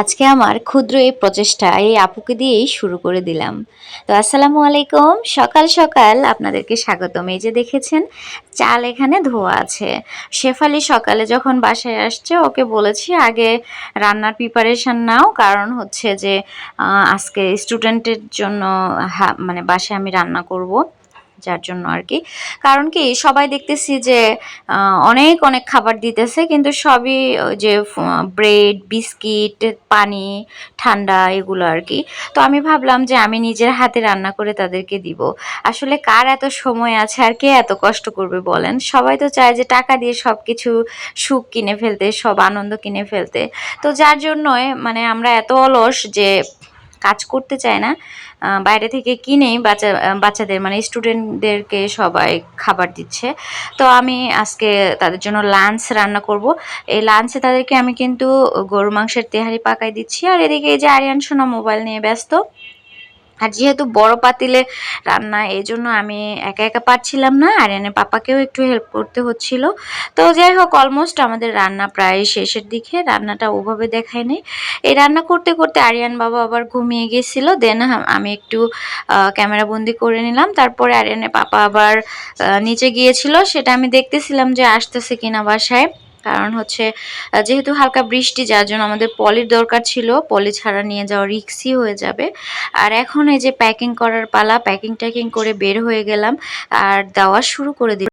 আজকে আমার ক্ষুদ্র এই প্রচেষ্টা এই আপুকে দিয়েই শুরু করে দিলাম। তো আসসালামু আলাইকুম। সকাল সকাল আপনাদেরকে স্বাগতম। এই যে দেখেছেন, চাল এখানে ধোয়া আছে। শেফালি সকালে যখন বাসায় আসছে, ওকে বলেছি আগে রান্নার প্রিপারেশন নাও। কারণ হচ্ছে যে আজকে স্টুডেন্টের জন্য মানে বাসায় আমি রান্না করব। যার জন্য আর কি। কারণ কি, সবাই দেখতেছি যে অনেক অনেক খাবার দিতেছে, কিন্তু সবই যে ব্রেড, বিস্কিট, পানি, ঠান্ডা, এগুলো আর কি। তো আমি ভাবলাম যে, আমি নিজের হাতে রান্না করে তাদেরকে দিব। আসলে কার এত সময় আছে আর কে এত কষ্ট করবে বলেন? সবাই তো চায় যে, টাকা দিয়ে সব কিছু সুখ কিনে ফেলতে, সব আনন্দ কিনে ফেলতে। তো যার জন্যই মানে আমরা এত অলস যে কাজ করতে চায় না বাইরে থেকে কিনেই বাচ্চা বাচ্চাদের মানে স্টুডেন্টদেরকে সবাই খাবার দিচ্ছে। তো আমি আজকে তাদের জন্য লাঞ্চ রান্না করব। এই লাঞ্চে তাদেরকে আমি কিন্তু গরু মাংসের তেহারি পাকাই দিচ্ছি। আর এদিকে এই যে আরিয়ান সোনা মোবাইল নিয়ে ব্যস্ত আর যেহেতু বড় পাতিলে রান্না এই জন্য আমি একা একা পারছিলাম না। আরিয়ানের পাপাকেও একটু হেল্প করতে হচ্ছিল। তো যাই হোক অলমোস্ট আমাদের রান্না প্রায় শেষের দিকে। রান্নাটা ওভাবে দেখায় নেই। এই রান্না করতে করতে আরিয়ান বাবা আবার ঘুমিয়ে গেছিল। দেন আমি একটু ক্যামেরা বন্দি করে নিলাম। তারপরে আরিয়ানের পাপা আবার নিচে গিয়েছিল। সেটা আমি দেখতেছিলাম যে আসতেছে কিনা বাসায়। কারণ হচ্ছে যেহেতু হালকা বৃষ্টি, যার জন্য আমাদের পলির দরকার ছিল, পলি ছাড়া নিয়ে যাওয়া রিক্সি হয়ে যাবে। আর এখন এই যে প্যাকিং করার পালা প্যাকিং ট্যাকিং করে বের হয়ে গেলাম, আর দেওয়া শুরু করে দিলাম।